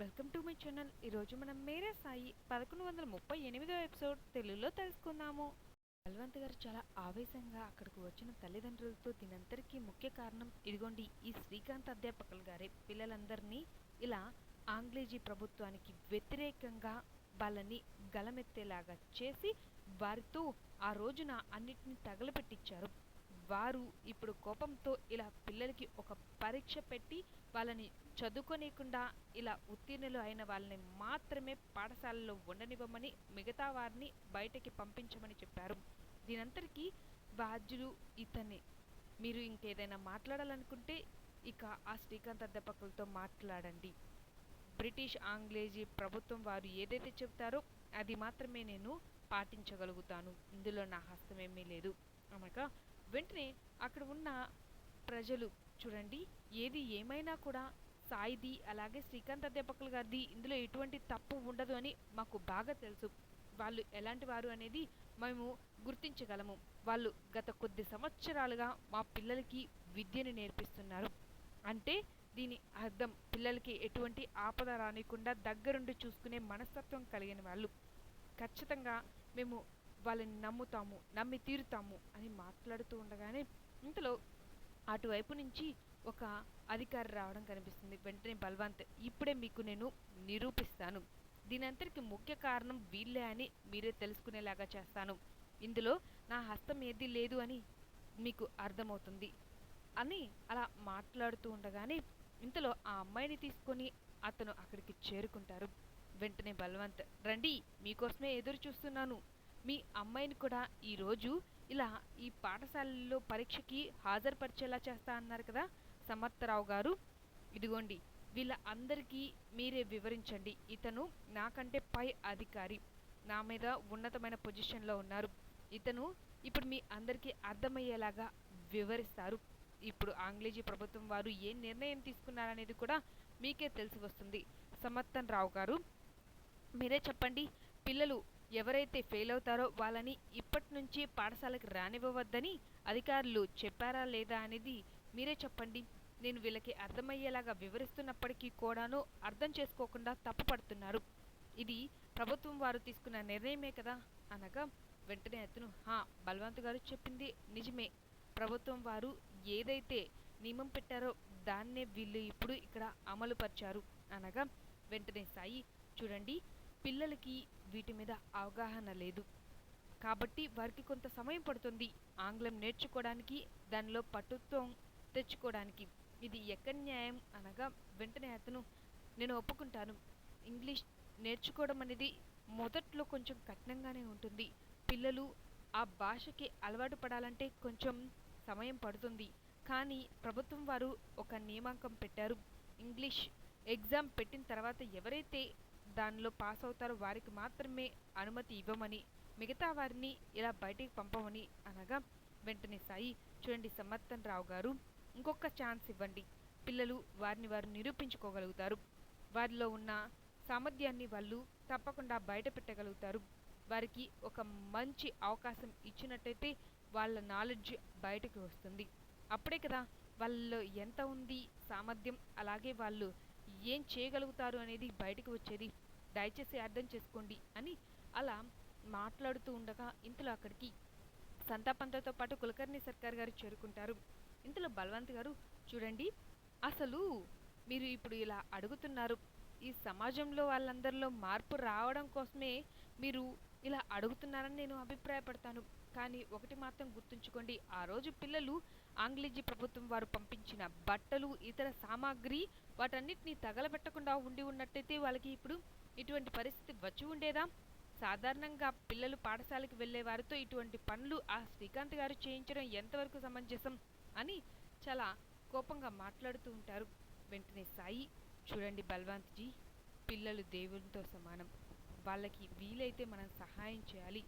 Welcome to my channel. ఈరోజు మనం మేరే సాయి పదకొండు వందల ముప్పై ఎనిమిదో ఎపిసోడ్ తెలుగులో తెలుసుకుందాము. బల్వంత్ గారు చాలా ఆవేశంగా అక్కడికి వచ్చిన తల్లిదండ్రులతో దీనందరికీ ముఖ్య కారణం ఇదిగోండి ఈ శ్రీకాంత్ అధ్యాపకులు గారే. పిల్లలందరినీ ఇలా ఆంగ్లేజీ ప్రభుత్వానికి వ్యతిరేకంగా వాళ్ళని గలమెత్తేలాగా చేసి వారితో ఆ రోజున అన్నిటిని తగలపెట్టించారు వారు ఇప్పుడు కోపంతో ఇలా పిల్లలకి ఒక పరీక్ష పెట్టి వాళ్ళని చదువుకోనీయకుండా ఇలా ఉత్తీర్ణులు అయిన వాళ్ళని మాత్రమే పాఠశాలలో ఉండనివ్వమని మిగతా వారిని బయటకి పంపించమని చెప్పారు. దీనంతటికీ బాధ్యులు ఇతన్ని మీరు ఇంకేదైనా మాట్లాడాలనుకుంటే ఇక ఆ శ్రీకాంత్ అధ్యాపకులతో మాట్లాడండి. బ్రిటిష్ ఆంగ్లేజీ ప్రభుత్వం వారు ఏదైతే చెబుతారో అది మాత్రమే నేను పాటించగలుగుతాను. ఇందులో నా హస్తమేమీ లేదు. అనగా వెంటనే అక్కడ ఉన్న ప్రజలు చూడండి ఏది ఏమైనా కూడా సాయిది అలాగే శ్రీకాంత్ అధ్యాపకులు గారిది ఇందులో ఎటువంటి తప్పు ఉండదు అని మాకు బాగా తెలుసు. వాళ్ళు ఎలాంటి వారు అనేది మేము గుర్తించగలము. వాళ్ళు గత కొద్ది సంవత్సరాలుగా మా పిల్లలకి విద్యను నేర్పిస్తున్నారు. అంటే దీని అర్థం పిల్లలకి ఎటువంటి ఆపద రానికుండా దగ్గరుండి చూసుకునే మనస్తత్వం కలిగిన వాళ్ళు. ఖచ్చితంగా మేము వాళ్ళని నమ్ముతాము నమ్మి తీరుతాము అని మాట్లాడుతూ ఉండగానే ఇంతలో అటువైపు నుంచి ఒక అధికారి రావడం కనిపిస్తుంది. వెంటనే బల్వంత్ ఇప్పుడే మీకు నేను నిరూపిస్తాను. దీనంతటికి ముఖ్య కారణం వీళ్ళే అని మీరే తెలుసుకునేలాగా చేస్తాను. ఇందులో నా హస్తం ఏది లేదు అని మీకు అర్థమవుతుంది అని అలా మాట్లాడుతూ ఉండగానే ఇంతలో ఆ అమ్మాయిని తీసుకొని అతను అక్కడికి చేరుకుంటారు. వెంటనే బలవంత్ రండి మీకోసమే ఎదురు చూస్తున్నాను మీ అమ్మాయిని కూడా ఈరోజు ఇలా ఈ పాఠశాలలో పరీక్షకి హాజరుపరిచేలా చేస్తా అన్నారు కదా సమర్థరావు గారు. ఇదిగోండి వీళ్ళ అందరికీ మీరే వివరించండి. ఇతను నాకంటే పై అధికారి. నా మీద ఉన్నతమైన పొజిషన్లో ఉన్నారు. ఇతను ఇప్పుడు మీ అందరికీ అర్థమయ్యేలాగా వివరిస్తారు. ఇప్పుడు ఆంగ్లేజీ ప్రభుత్వం వారు ఏ నిర్ణయం తీసుకున్నారనేది కూడా మీకే తెలిసి వస్తుంది. సమర్థన్ రావు గారు మీరే చెప్పండి పిల్లలు ఎవరైతే ఫెయిల్ అవుతారో వాళ్ళని ఇప్పటి నుంచి పాఠశాలకు రానివ్వవద్దని అధికారులు చెప్పారా లేదా అనేది మీరే చెప్పండి. నేను వీళ్ళకి అర్థమయ్యేలాగా వివరిస్తున్నప్పటికీ కూడాను అర్థం చేసుకోకుండా తప్పు పడుతున్నారు. ఇది ప్రభుత్వం వారు తీసుకున్న నిర్ణయమే కదా? అనగా వెంటనే అతను హా బల్వంత్ గారు చెప్పింది నిజమే. ప్రభుత్వం వారు ఏదైతే నియమం పెట్టారో దాన్నే వీళ్ళు ఇప్పుడు ఇక్కడ అమలుపరిచారు. అనగా వెంటనే సాయి చూడండి పిల్లలకి వీటి మీద అవగాహన లేదు. కాబట్టి వారికి కొంత సమయం పడుతుంది ఆంగ్లం నేర్చుకోవడానికి దానిలో పటుత్వం తెచ్చుకోవడానికి. ఇది ఎక్కడి న్యాయం అనగా వెంటనే అతను నేను ఒప్పుకుంటాను. ఇంగ్లీష్ నేర్చుకోవడం అనేది మొదట్లో కొంచెం కఠినంగానే ఉంటుంది. పిల్లలు ఆ భాషకి అలవాటు పడాలంటే కొంచెం సమయం పడుతుంది. కానీ ప్రభుత్వం వారు ఒక నియామకం పెట్టారు. ఇంగ్లీష్ ఎగ్జామ్ పెట్టిన తర్వాత ఎవరైతే దానిలో పాస్ అవుతారో. వారికి మాత్రమే అనుమతి ఇవ్వమని మిగతా వారిని ఇలా బయటికి పంపమని అనగా వెంటనే సాయి చూడండి సమర్థన్ రావు గారు ఇంకొక ఛాన్స్ ఇవ్వండి. పిల్లలు వారిని వారు నిరూపించుకోగలుగుతారు. వారిలో ఉన్న సామర్థ్యాన్ని వాళ్ళు తప్పకుండా బయట పెట్టగలుగుతారు. వారికి ఒక మంచి అవకాశం ఇచ్చినట్టయితే వాళ్ళ నాలెడ్జ్ బయటకు వస్తుంది. అప్పుడే కదా వాళ్ళలో ఎంత ఉంది సామర్థ్యం అలాగే వాళ్ళు ఏం చేయగలుగుతారు అనేది బయటకు వచ్చేది. దయచేసి అర్థం చేసుకోండి అని అలా మాట్లాడుతూ ఉండగా ఇంతలో అక్కడికి సంతాపంతతో పాటు కులకర్ణి సర్కార్ గారు చేరుకుంటారు. ఇంతలో బల్వంత్ గారు చూడండి అసలు మీరు ఇప్పుడు ఇలా అడుగుతున్నారు. ఈ సమాజంలో వాళ్ళందరిలో మార్పు రావడం కోసమే మీరు ఇలా అడుగుతున్నారని నేను అభిప్రాయపడతాను. కానీ ఒకటి మాత్రం గుర్తుంచుకోండి. ఆ రోజు పిల్లలు ఆంగ్లేజీ ప్రభుత్వం వారు పంపించిన బట్టలు ఇతర సామాగ్రి వాటన్నిటిని తగలబెట్టకుండా ఉండి ఉన్నట్టయితే వాళ్ళకి ఇప్పుడు ఇటువంటి పరిస్థితి వచ్చి ఉండేదా? సాధారణంగా పిల్లలు పాఠశాలకు వెళ్ళే వారితో ఇటువంటి పనులు ఆ శ్రీకాంత్ గారు చేయించడం ఎంతవరకు సమంజసం అని చాలా కోపంగా మాట్లాడుతూ ఉంటారు. వెంటనే సాయి చూడండి బల్వంత్జీ పిల్లలు దేవునితో సమానం. వాళ్ళకి వీలైతే మనం సహాయం చేయాలి.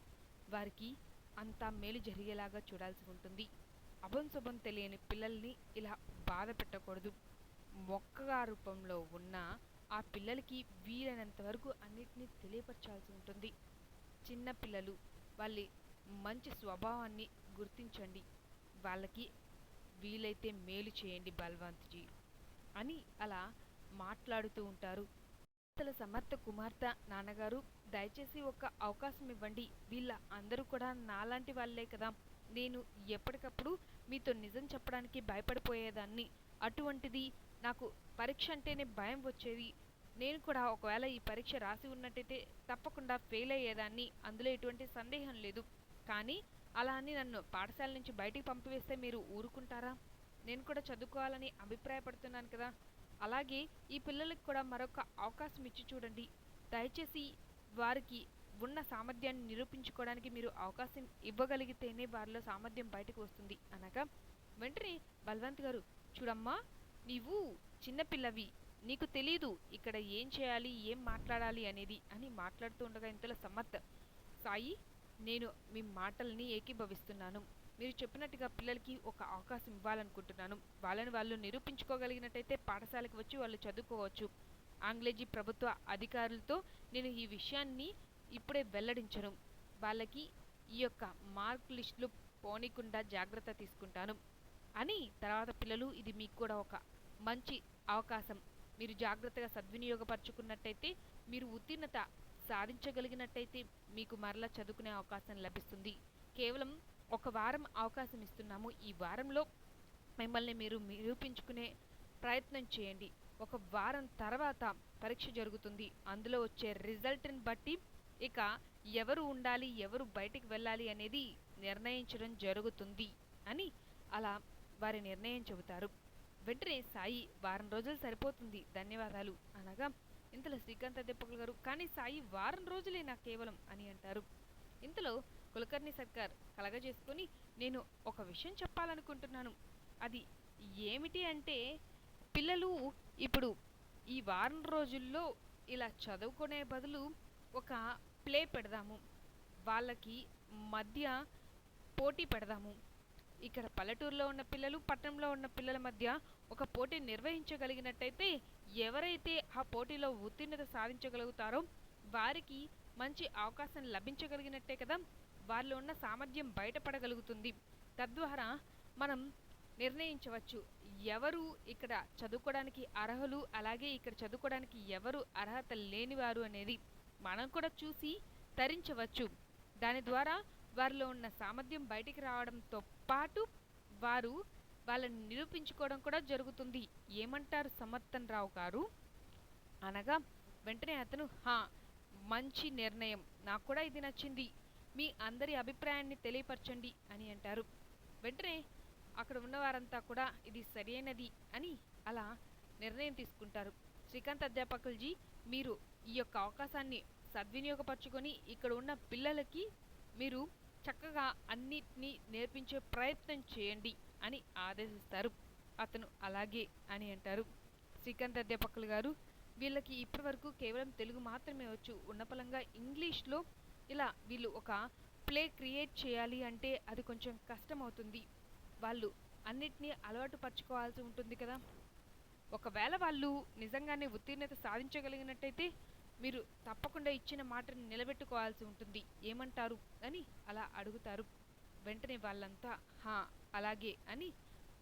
వారికి అంతా మేలు జరిగేలాగా చూడాల్సి ఉంటుంది. అభంశుభం తెలియని పిల్లల్ని ఇలా బాధ పెట్టకూడదు. మొక్కగా రూపంలో ఉన్న ఆ పిల్లలకి వీలైనంత వరకు అన్నిటినీ తెలియపరచాల్సి ఉంటుంది. చిన్న పిల్లలు వాళ్ళ మంచి స్వభావాన్ని గుర్తించండి. వాళ్ళకి వీలైతే మేలు చేయండి బల్వంత్జీ అని అలా మాట్లాడుతూ ఉంటారు. ఇంతలో సమర్థ కుమార్తె నాన్నగారు దయచేసి ఒక అవకాశం ఇవ్వండి. వీళ్ళ అందరూ కూడా నాలాంటి వాళ్ళే కదా. నేను ఎప్పటికప్పుడు మీతో నిజం చెప్పడానికి భయపడిపోయేదాన్ని. అటువంటిది నాకు పరీక్ష అంటేనే భయం వచ్చేది. నేను కూడా ఒకవేళ ఈ పరీక్ష రాసి ఉన్నట్టయితే తప్పకుండా ఫెయిల్ అయ్యేదాన్ని. అందులో ఎటువంటి సందేహం లేదు. కానీ అలా అని నన్ను పాఠశాల నుంచి బయటికి పంపివేస్తే మీరు ఊరుకుంటారా? నేను కూడా చదువుకోవాలని అభిప్రాయపడుతున్నాను కదా. అలాగే ఈ పిల్లలకు కూడా మరొక అవకాశం ఇచ్చి చూడండి. దయచేసి వారికి ఉన్న సామర్థ్యాన్ని నిరూపించుకోవడానికి మీరు అవకాశం ఇవ్వగలిగితేనే వారిలో సామర్థ్యం బయటకు వస్తుంది అనగా వెంటనే బలవంత్ గారు చూడమ్మా నీవు చిన్నపిల్లవి నీకు తెలీదు ఇక్కడ ఏం చేయాలి ఏం మాట్లాడాలి అనేది అని మాట్లాడుతూ ఉండగా ఇంతలో సమర్థ సాయి నేను మీ మాటల్ని ఏకీభవిస్తున్నాను. మీరు చెప్పినట్టుగా పిల్లలకి ఒక అవకాశం ఇవ్వాలనుకుంటున్నాను. వాళ్ళని వాళ్ళు నిరూపించుకోగలిగినట్టయితే పాఠశాలకు వచ్చి వాళ్ళు చదువుకోవచ్చు. ఆంగ్లేజీ ప్రభుత్వ అధికారులతో నేను ఈ విషయాన్ని ఇప్పుడే వెల్లడించను. వాళ్ళకి ఈ యొక్క మార్క్ లిస్టులు పోనీకుండా జాగ్రత్త తీసుకుంటాను. అని తర్వాత పిల్లలు ఇది మీకు కూడా ఒక మంచి అవకాశం. మీరు జాగ్రత్తగా సద్వినియోగపరచుకున్నట్టయితే మీరు ఉత్తీర్ణత సాధించగలిగినట్టయితే మీకు మరలా చదువుకునే అవకాశం లభిస్తుంది. కేవలం ఒక వారం అవకాశం ఇస్తున్నాము. ఈ వారంలో మిమ్మల్ని మీరు నిరూపించుకునే ప్రయత్నం చేయండి. ఒక వారం తర్వాత పరీక్ష జరుగుతుంది. అందులో వచ్చే రిజల్ట్ని బట్టి ఇక ఎవరు ఉండాలి ఎవరు బయటికి వెళ్ళాలి అనేది నిర్ణయించడం జరుగుతుంది అని అలా వారి నిర్ణయం చెబుతారు. వెంటనే సాయి వారం రోజులు సరిపోతుంది. ధన్యవాదాలు. అనగా ఇంతలో శ్రీకాంత్ అధ్యాపకులు గారు కానీ సాయి వారం రోజులే నా కేవలం అని అంటారు. ఇంతలో కులకర్ణి సర్కార్ కలగజేసుకొని నేను ఒక విషయం చెప్పాలనుకుంటున్నాను. అది ఏమిటి అంటే పిల్లలు ఇప్పుడు ఈ వారం రోజుల్లో ఇలా చదువుకునే బదులు ఒక ప్లే పెడదాము. వాళ్ళకి మధ్య పోటీ పెడదాము. ఇక్కడ పల్లెటూరులో ఉన్న పిల్లలు పట్టణంలో ఉన్న పిల్లల మధ్య ఒక పోటీ నిర్వహించగలిగినట్టయితే ఎవరైతే ఆ పోటీలో ఉత్తీర్ణత సాధించగలుగుతారో వారికి మంచి అవకాశం లభించగలిగినట్టే కదా వారిలో ఉన్న సామర్థ్యం బయటపడగలుగుతుంది. తద్వారా మనం నిర్ణయించవచ్చు ఎవరు ఇక్కడ చదువుకోవడానికి అర్హులు అలాగే ఇక్కడ చదువుకోవడానికి ఎవరు అర్హత లేనివారు అనేది మనం కూడా చూసి తరించవచ్చు. దాని ద్వారా వారిలో ఉన్న సామర్థ్యం బయటికి రావడంతో పాటు వారు వాళ్ళని నిరూపించుకోవడం కూడా జరుగుతుంది. ఏమంటారు సమర్థన్ రావు గారు? అనగా వెంటనే అతను హా మంచి నిర్ణయం. నాకు కూడా ఇది నచ్చింది. మీ అందరి అభిప్రాయాన్ని తెలియపరచండి అని అంటారు. వెంటనే అక్కడ ఉన్నవారంతా కూడా ఇది సరైనది అని అలా నిర్ణయం తీసుకుంటారు. శ్రీకాంత్ అధ్యాపకులజీ మీరు ఈ యొక్క అవకాశాన్ని సద్వినియోగపరచుకొని ఇక్కడ ఉన్న పిల్లలకి మీరు చక్కగా అన్నిటినీ నేర్పించే ప్రయత్నం చేయండి అని ఆదేశిస్తారు. అతను అలాగే అని అంటారు. శ్రీకాంత్ అధ్యాపకులు గారు వీళ్ళకి ఇప్పటివరకు కేవలం తెలుగు మాత్రమే వచ్చు. ఉన్నపలంగా ఇంగ్లీష్లో ఇలా వీళ్ళు ఒక ప్లే క్రియేట్ చేయాలి అంటే అది కొంచెం కష్టం అవుతుంది వాళ్ళు అన్నిటినీ అలవాటు పరచుకోవాల్సి ఉంటుంది కదా. ఒకవేళ వాళ్ళు నిజంగానే ఉత్తీర్ణత సాధించగలిగినట్టయితే మీరు తప్పకుండా ఇచ్చిన మాటను నిలబెట్టుకోవాల్సి ఉంటుంది. ఏమంటారు? అని అలా అడుగుతారు. వెంటనే వాళ్ళంతా హా అలాగే అని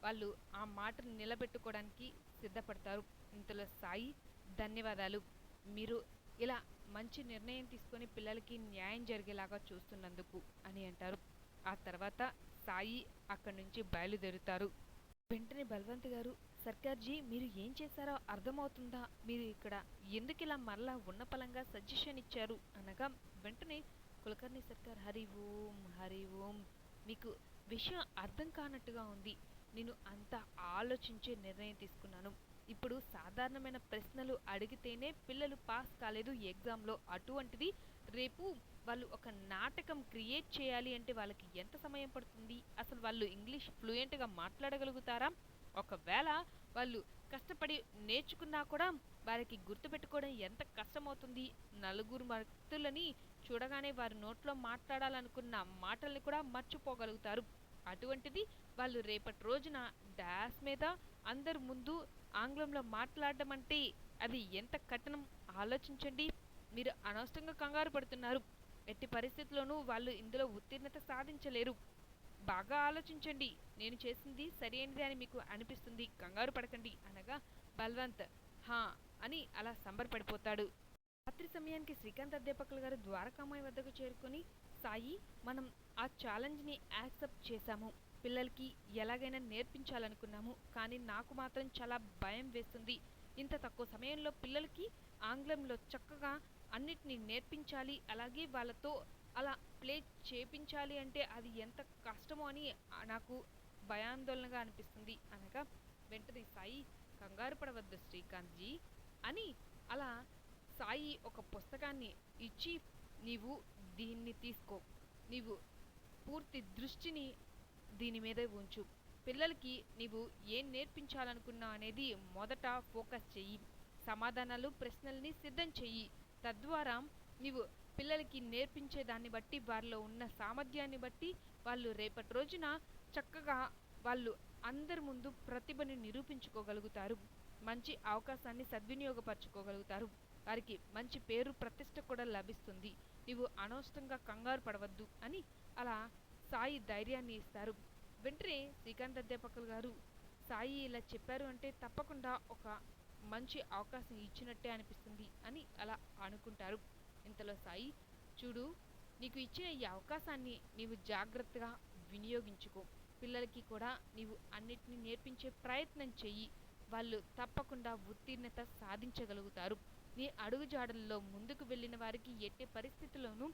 వాళ్ళు ఆ మాటను నిలబెట్టుకోవడానికి సిద్ధపడతారు. ఇంతలో సాయి ధన్యవాదాలు. మీరు ఇలా మంచి నిర్ణయం తీసుకొని పిల్లలకి న్యాయం జరిగేలాగా చూస్తున్నందుకు అని అంటారు. ఆ తర్వాత సాయి అక్కడి నుంచి బయలుదేరుతారు. వెంటనే బలవంత్ గారు సర్కార్జీ మీరు ఏం చేశారో అర్థమవుతుందా? మీరు ఇక్కడ ఎందుకు ఇలా మరలా ఉన్నపలంగా సజెషన్ ఇచ్చారు? అనగా వెంటనే కులకర్ణి సర్కార్ హరి ఓం హరి ఓం మీకు విషయం అర్థం కానట్టుగా ఉంది. నేను అంత ఆలోచించే నిర్ణయం తీసుకున్నాను. ఇప్పుడు సాధారణమైన ప్రశ్నలు అడిగితేనే పిల్లలు పాస్ కాలేదు ఎగ్జామ్లో. అటువంటిది రేపు వాళ్ళు ఒక నాటకం క్రియేట్ చేయాలి అంటే వాళ్ళకి ఎంత సమయం పడుతుంది? అసలు వాళ్ళు ఇంగ్లీష్ ఫ్లూయెంట్గా మాట్లాడగలుగుతారా? ఒకవేళ వాళ్ళు కష్టపడి నేర్చుకున్నా కూడా వారికి గుర్తుపెట్టుకోవడం ఎంత కష్టమవుతుంది. నలుగురు వ్యక్తులని చూడగానే వారి నోట్లో మాట్లాడాలనుకున్న మాటల్ని కూడా మర్చిపోగలుగుతారు. అటువంటిది వాళ్ళు రేపటి రోజున డాష్ మీద అందరి ముందు ఆంగ్లంలో మాట్లాడడం అంటే అది ఎంత కఠినం? ఆలోచించండి. మీరు అనవసరంగా కంగారు పడుతున్నారు. ఎట్టి పరిస్థితుల్లోనూ వాళ్ళు ఇందులో ఉత్తీర్ణత సాధించలేరు. బాగా ఆలోచించండి. నేను చేసింది సరైనది అని మీకు అనిపిస్తుంది. కంగారు పడకండి. అనగా బల్వంత్. హా అని అలా సంబరపడిపోతాడు. రాత్రి సమయానికి శ్రీకాంత్ అధ్యాపకులు గారు ద్వారకామాయి వద్దకు చేరుకొని సాయి మనం ఆ ఛాలెంజ్ని యాక్సెప్ట్ చేశాము. పిల్లలకి ఎలాగైనా నేర్పించాలనుకున్నాము. కానీ నాకు మాత్రం చాలా భయం వేస్తుంది. ఇంత తక్కువ సమయంలో పిల్లలకి ఆంగ్లంలో చక్కగా అన్నిటినీ నేర్పించాలి. అలాగే వాళ్ళతో అలా ప్లే చేపించాలి అంటే అది ఎంత కష్టమో అని నాకు భయాందోళనగా అనిపిస్తుంది. అనగా వెంటనే సాయి కంగారు పడవద్దు శ్రీకాంత్ జీ అని అలా సాయి ఒక పుస్తకాన్ని ఇచ్చి నీవు దీన్ని తీసుకో. నీవు పూర్తి దృష్టిని దీని మీద ఉంచు. పిల్లలకి నీవు ఏం నేర్పించాలనుకున్నావు అనేది మొదట ఫోకస్ చెయ్యి. సమాధానాలు ప్రశ్నల్ని సిద్ధం చెయ్యి. తద్వారా నీవు పిల్లలకి నేర్పించే దాన్ని బట్టి వారిలో ఉన్న సామర్థ్యాన్ని బట్టి వాళ్ళు రేపటి రోజున చక్కగా వాళ్ళు అందరి ముందు ప్రతిభని నిరూపించుకోగలుగుతారు. మంచి అవకాశాన్ని సద్వినియోగపరచుకోగలుగుతారు. వారికి మంచి పేరు ప్రతిష్ట కూడా లభిస్తుంది. నీవు అనవసరంగా కంగారు పడవద్దు అని అలా సాయి ధైర్యాన్ని ఇస్తారు. వెంటనే శ్రీకాంత్ అధ్యాపకులు గారు సాయి ఇలా చెప్పారు అంటే తప్పకుండా ఒక మంచి అవకాశం ఇచ్చినట్టే అనిపిస్తుంది అని అలా అనుకుంటారు. ఇంతలో సాయి చూడు నీకు ఇచ్చిన ఈ అవకాశాన్ని నీవు జాగ్రత్తగా వినియోగించుకో. పిల్లలకి కూడా నీవు అన్నిటినీ నేర్పించే ప్రయత్నం చెయ్యి. వాళ్ళు తప్పకుండా ఉత్తీర్ణత సాధించగలుగుతారు. నీ అడుగుజాడల్లో ముందుకు వెళ్ళిన వారికి ఎట్టి పరిస్థితుల్లోనూ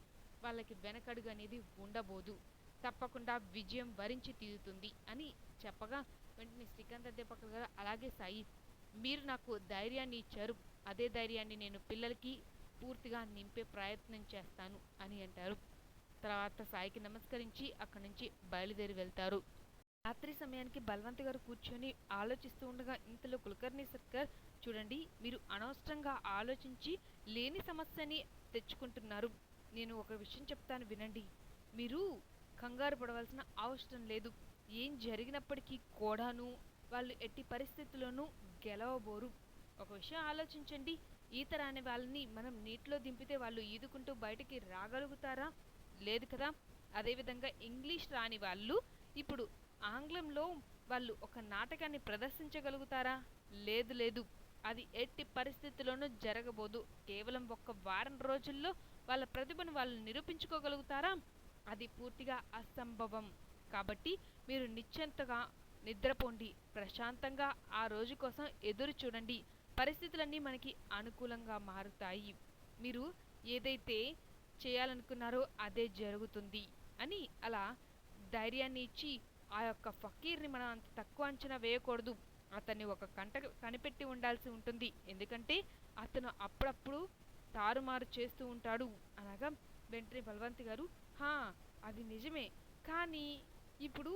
వాళ్ళకి వెనకడుగు అనేది ఉండబోదు. తప్పకుండా విజయం వరించి తీరుతుంది అని చెప్పగా వెంటనే శ్రీకాంత్ అధ్యాపకులు గారు అలాగే సాయి మీరు నాకు ధైర్యాన్ని ఇచ్చారు. అదే ధైర్యాన్ని నేను పిల్లలకి పూర్తిగా నింపే ప్రయత్నం చేస్తాను అని అంటారు. తర్వాత సాయికి నమస్కరించి అక్కడి నుంచి బయలుదేరి వెళ్తారు. రాత్రి సమయానికి బలవంత్ గారు కూర్చొని ఆలోచిస్తూ ఉండగా ఇంతలో కులకర్ణి సర్కార్ చూడండి మీరు అనవసరంగా ఆలోచించి లేని సమస్యని తెచ్చుకుంటున్నారు. నేను ఒక విషయం చెప్తాను వినండి. మీరు కంగారు పడవలసిన అవసరం లేదు. ఏం జరిగినప్పటికీ కూడాను వాళ్ళు ఎట్టి పరిస్థితుల్లోనూ గెలవబోరు. ఒక విషయం ఆలోచించండి. ఈత రాని వాళ్ళని మనం నీటిలో దింపితే వాళ్ళు ఈదుకుంటూ బయటికి రాగలుగుతారా? లేదు కదా? అదేవిధంగా ఇంగ్లీష్ రాని వాళ్ళు ఇప్పుడు ఆంగ్లంలో వాళ్ళు ఒక నాటకాన్ని ప్రదర్శించగలుగుతారా? లేదు లేదు. అది ఎట్టి పరిస్థితుల్లోనూ జరగబోదు. కేవలం ఒక్క వారం రోజుల్లో వాళ్ళ ప్రతిభను వాళ్ళు నిరూపించుకోగలుగుతారా? అది పూర్తిగా అసంభవం. కాబట్టి మీరు నిశ్చంతగా నిద్రపోండి. ప్రశాంతంగా ఆ రోజు కోసం ఎదురు చూడండి. పరిస్థితులన్నీ మనకి అనుకూలంగా మారుతాయి. మీరు ఏదైతే చేయాలనుకున్నారో అదే జరుగుతుంది అని అలా ధైర్యాన్ని ఇచ్చి ఆ యొక్క ఫకీర్ని మనం అంత తక్కువ అంచనా వేయకూడదు. అతన్ని ఒక కంట కనిపెట్టి ఉండాల్సి ఉంటుంది. ఎందుకంటే అతను అప్పుడప్పుడు తారుమారు చేస్తూ ఉంటాడు. అనగా వెంటనే బలవంత్ గారు హా అది నిజమే. కానీ ఇప్పుడు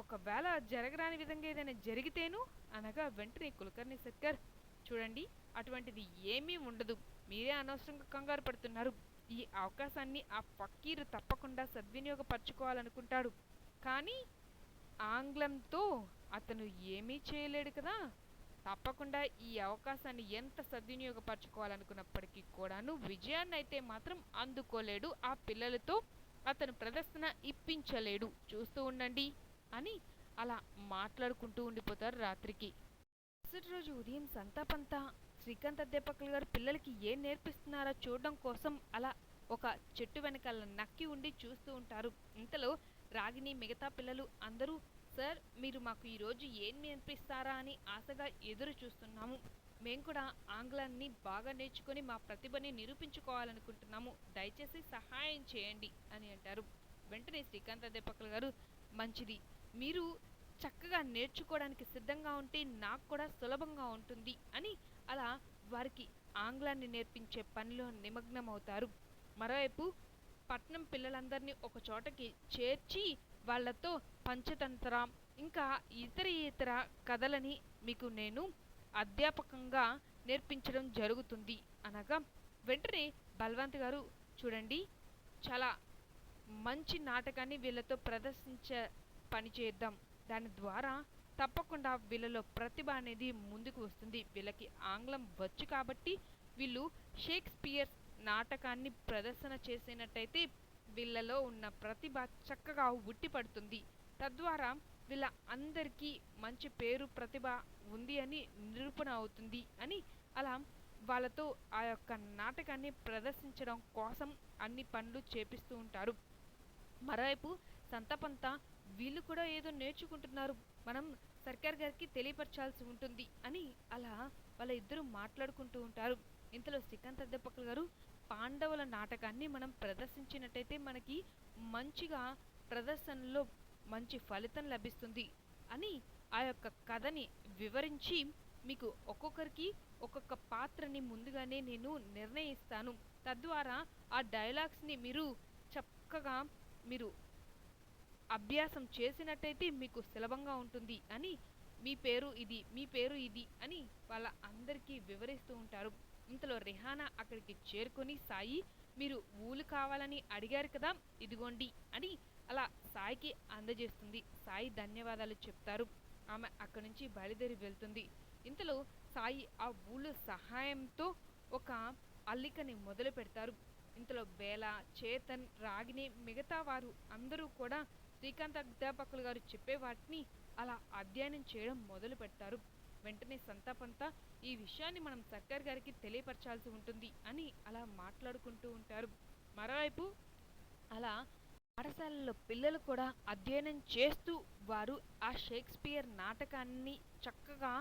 ఒకవేళ జరగరాని విధంగా ఏదైనా జరిగితేను అనగా వెంటనే కులకర్ణి సర్కార్ చూడండి అటువంటిది ఏమీ ఉండదు. మీరే అనవసరంగా కంగారు పడుతున్నారు. ఈ అవకాశాన్ని ఆ ఫకీరు తప్పకుండా సద్వినియోగపరచుకోవాలనుకుంటాడు. కానీ ఆంగ్లంతో అతను ఏమీ చేయలేడు కదా. తప్పకుండా ఈ అవకాశాన్ని ఎంత సద్వినియోగపరచుకోవాలనుకున్నప్పటికీ కూడాను విజయాన్ని అయితే మాత్రం అందుకోలేడు. ఆ పిల్లలతో అతను ప్రదర్శన ఇప్పించలేడు. చూస్తూ ఉండండి. అని అలా మాట్లాడుకుంటూ ఉండిపోతారు రాత్రికి. మరుసటి రోజు ఉదయం సంతాపంతా? శ్రీకాంత్ అధ్యాపకులు గారు పిల్లలకి ఏం నేర్పిస్తున్నారో చూడడం కోసం అలా ఒక చెట్టు వెనకాల నక్కి ఉండి చూస్తూ ఉంటారు. ఇంతలో రాగిని మిగతా పిల్లలు అందరూ సార్ మీరు మాకు ఈరోజు ఏం నేర్పిస్తారా? అని ఆశగా ఎదురు చూస్తున్నాము. మేము కూడా ఆంగ్లాన్ని బాగా నేర్చుకొని మా ప్రతిభని నిరూపించుకోవాలనుకుంటున్నాము. దయచేసి సహాయం చేయండి అని అంటారు. వెంటనే శ్రీకాంత్ అధ్యాపకులు గారు మంచిది. మీరు చక్కగా నేర్చుకోవడానికి సిద్ధంగా ఉంటే నాకు కూడా సులభంగా ఉంటుంది అని అలా వారికి ఆంగ్లాన్ని నేర్పించే పనిలో నిమగ్నమవుతారు. మరోవైపు పట్నం పిల్లలందరినీ ఒక చోటకి చేర్చి వాళ్ళతో పంచతంత్ర ఇంకా ఇతర ఇతర కథలని మీకు నేను అధ్యాపకంగా నేర్పించడం జరుగుతుంది అనగా వెంటనే బల్వంత్ గారు చూడండి చాలా మంచి నాటకాన్ని వీళ్ళతో ప్రదర్శించ పని చేద్దాం. దాని ద్వారా తప్పకుండా వీళ్ళలో ప్రతిభ అనేది ముందుకు వస్తుంది. వీళ్ళకి ఆంగ్లం వచ్చు కాబట్టి వీళ్ళు షేక్స్పియర్ నాటకాన్ని ప్రదర్శన చేసినట్టయితే వీళ్ళలో ఉన్న ప్రతిభ చక్కగా ఉట్టిపడుతుంది. తద్వారా వీళ్ళ అందరికీ మంచి పేరు ప్రతిభ ఉంది అని నిరూపణ అవుతుంది అని అలా వాళ్ళతో ఆ యొక్క నాటకాన్ని ప్రదర్శించడం కోసం అన్ని పనులు చేపిస్తూ ఉంటారు. మరోవైపు సంతపంత వీళ్ళు కూడా ఏదో నేర్చుకుంటున్నారు. మనం సర్కార్ గారికి తెలియపరచాల్సి ఉంటుంది అని అలా వాళ్ళ ఇద్దరు మాట్లాడుకుంటూ ఉంటారు. ఇంతలో శ్రీకాంత్ అధ్యాపకులు గారు పాండవుల నాటకాన్ని మనం ప్రదర్శించినట్టయితే మనకి మంచిగా ప్రదర్శనలో మంచి ఫలితం లభిస్తుంది అని ఆ యొక్క కథని వివరించి మీకు ఒక్కొక్కరికి ఒక్కొక్క పాత్రని ముందుగానే నేను నిర్ణయిస్తాను. తద్వారా ఆ డైలాగ్స్ని మీరు చక్కగా మీరు అభ్యాసం చేసినట్టయితే మీకు సులభంగా ఉంటుంది అని మీ పేరు ఇది మీ పేరు ఇది అని వాళ్ళ అందరికీ వివరిస్తూ ఉంటారు. ఇంతలో రిహానా అక్కడికి చేరుకొని సాయి మీరు ఊలు కావాలని అడిగారు కదా ఇదిగోండి అని అలా సాయికి అందజేస్తుంది. సాయి ధన్యవాదాలు చెప్తారు. ఆమె అక్కడి నుంచి బయలుదేరి వెళ్తుంది. ఇంతలో సాయి ఆ ఊళ్ళ సహాయంతో ఒక అల్లికని మొదలు పెడతారు ఇంతలో బేల చేతన్ రాగిని మిగతా వారు అందరూ కూడా శ్రీకాంత్ అధ్యాపకులు గారు చెప్పే వాటిని అలా అధ్యయనం చేయడం మొదలు పెడతారు. వెంటనే సంతాపంతా ఈ విషయాన్ని మనం సర్కార్ గారికి తెలియపరచాల్సి ఉంటుంది అని అలా మాట్లాడుకుంటూ ఉంటారు. మరోవైపు అలా పాఠశాలలో పిల్లలు కూడా అధ్యయనం చేస్తూ వారు ఆ షేక్స్పియర్ నాటకాన్ని చక్కగా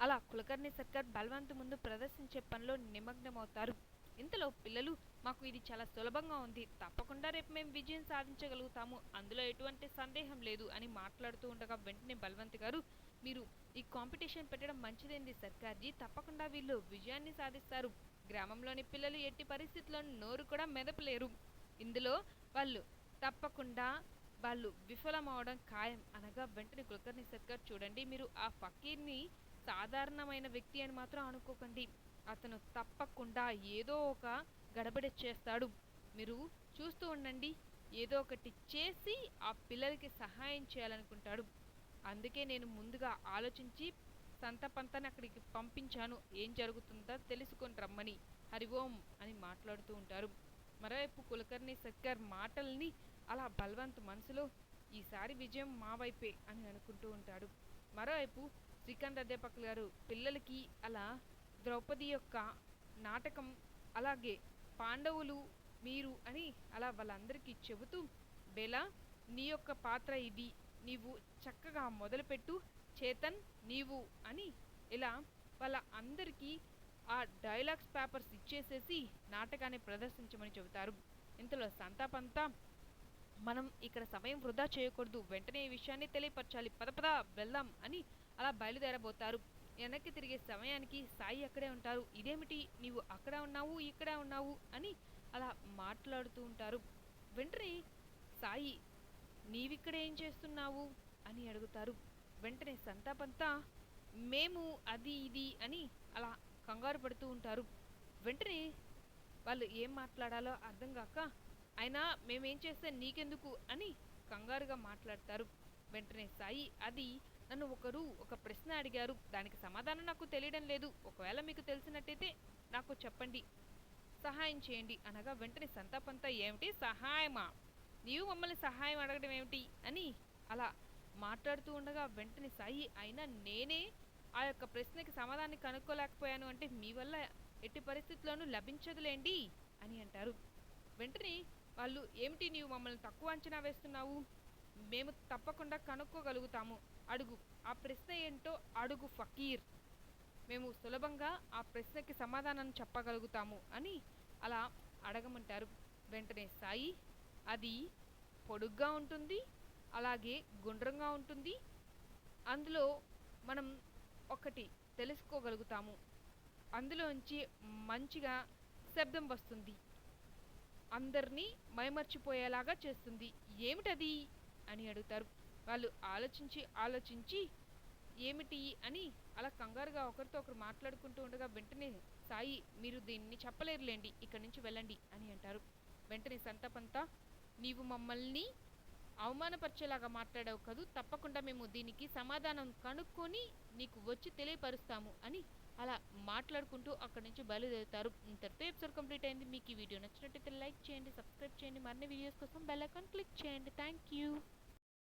అలా కులకర్ణి సర్కార్ బలవంతు ముందు ప్రదర్శించే పనిలో నిమగ్నమవుతారు. ఇంతలో పిల్లలు మాకు ఇది చాలా సులభంగా ఉంది. తప్పకుండా రేపు మేము విజయం సాధించగలుగుతాము. అందులో ఎటువంటి సందేహం లేదు అని మాట్లాడుతూ ఉండగా వెంటనే బలవంత్ గారు మీరు ఈ కాంపిటీషన్ పెట్టడం మంచిదైంది సర్కార్జీ? తప్పకుండా వీళ్ళు విజయాన్ని సాధిస్తారు. గ్రామంలోని పిల్లలు ఎట్టి పరిస్థితుల్లో నోరు కూడా మెదపలేరు. ఇందులో వాళ్ళు తప్పకుండా వాళ్ళు విఫలమవడం ఖాయం అనగా వెంటనే కులకర్ణి సర్కార్ చూడండి మీరు ఆ ఫకీర్ని సాధారణమైన వ్యక్తి అని మాత్రం అనుకోకండి. అతను తప్పకుండా ఏదో ఒక గడబడి చేస్తాడు మీరు చూస్తూ ఉండండి. ఏదో ఒకటి చేసి ఆ పిల్లలకి సహాయం చేయాలనుకుంటాడు. అందుకే నేను ముందుగా ఆలోచించి సంతపంతని అక్కడికి పంపించాను. ఏం జరుగుతుందో తెలుసుకొని రమ్మని. హరి ఓం అని మాట్లాడుతూ ఉంటారు. మరోవైపు కులకర్ణి సక్కర్ మాటల్ని అలా బల్వంత్ మనసులో ఈసారి విజయం మా వైపే అని అనుకుంటూ ఉంటాడు. మరోవైపు శ్రీకాంత్ అధ్యాపకులు గారు పిల్లలకి అలా ద్రౌపది యొక్క నాటకం అలాగే పాండవులు మీరు అని అలా వాళ్ళందరికీ చెబుతూ బెలా నీ యొక్క పాత్ర ఇది. నీవు చక్కగా మొదలుపెట్టు. చేతన్ నీవు అని ఇలా వాళ్ళ అందరికీ ఆ డైలాగ్స్ పేపర్స్ ఇచ్చేసేసి నాటకాన్ని ప్రదర్శించమని చెబుతారు. ఇంతలో సంతాపంతా మనం ఇక్కడ సమయం వృధా చేయకూడదు. వెంటనే ఈ విషయాన్ని తెలియపరచాలి. పద పద వెళ్దాం అని అలా బయలుదేరబోతారు. వెనక్కి తిరిగే సమయానికి సాయి అక్కడే ఉంటారు. ఇదేమిటి? నీవు అక్కడ ఉన్నావు ఇక్కడ ఉన్నావు అని అలా మాట్లాడుతూ ఉంటారు. వెంటనే సాయి నీవిక్కడ ఏం చేస్తున్నావు? అని అడుగుతారు. వెంటనే సంతాపంతా మేము అది ఇది అని అలా కంగారు పడుతూ ఉంటారు. వెంటనే వాళ్ళు ఏం మాట్లాడాలో అర్థం కాక అయినా మేమేం చేస్తే నీకెందుకు? అని కంగారుగా మాట్లాడతారు. వెంటనే సాయి అది నన్ను ఒకరు ఒక ప్రశ్న అడిగారు. దానికి సమాధానం నాకు తెలియడం లేదు. ఒకవేళ మీకు తెలిసినట్టయితే నాకు చెప్పండి. సహాయం చేయండి. అనగా వెంటనే సంతాపంతా ఏమిటి? సహాయమా? నీవు మమ్మల్ని సహాయం అడగడం ఏమిటి? అని అలా మాట్లాడుతూ ఉండగా వెంటనే సాయి అయినా నేనే ఆ యొక్క ప్రశ్నకి సమాధానం కనుక్కోలేకపోయాను అంటే మీ వల్ల ఎట్టి పరిస్థితుల్లోనూ లభించదులేండి అని అంటారు. వెంటనే వాళ్ళు ఏమిటి నీవు మమ్మల్ని తక్కువ అంచనా వేస్తున్నావు? మేము తప్పకుండా కనుక్కోగలుగుతాము. అడుగు. ఆ ప్రశ్న ఏంటో అడుగు ఫకీర్. మేము సులభంగా ఆ ప్రశ్నకి సమాధానం చెప్పగలుగుతాము అని అలా అడగమంటారు. వెంటనే సాయి అది పొడుగ్గా ఉంటుంది అలాగే గుండ్రంగా ఉంటుంది. అందులో మనం ఒకటి తెలుసుకోగలుగుతాము. అందులోంచి మంచిగా శబ్దం వస్తుంది. అందరినీ మైమర్చిపోయేలాగా చేస్తుంది. ఏమిటది? అని అడుగుతారు. వాళ్ళు ఆలోచించి ఆలోచించి ఏమిటి అని అలా కంగారుగా ఒకరితో ఒకరు మాట్లాడుకుంటూ ఉండగా వెంటనే సాయి మీరు దీన్ని చెప్పలేరులేండి ఇక్కడి నుంచి వెళ్ళండి అని అంటారు. వెంటనే సంతపంతా నీవు మమ్మల్ని అవమానపరిచేలాగా మాట్లాడావు కదూ తప్పకుండా మేము దీనికి సమాధానం కనుక్కొని నీకు వచ్చి తెలియపరుస్తాము అని అలా మాట్లాడుకుంటూ అక్కడి నుంచి బయలుదేరుతారు. ఇంతటితో ఎపిసోడ్ కంప్లీట్ అయింది. మీకు ఈ వీడియో నచ్చినట్టయితే లైక్ చేయండి సబ్స్క్రైబ్ చేయండి. మరిన్ని వీడియోస్ కోసం బెల్ ఐకాన్ క్లిక్ చేయండి. Thank you.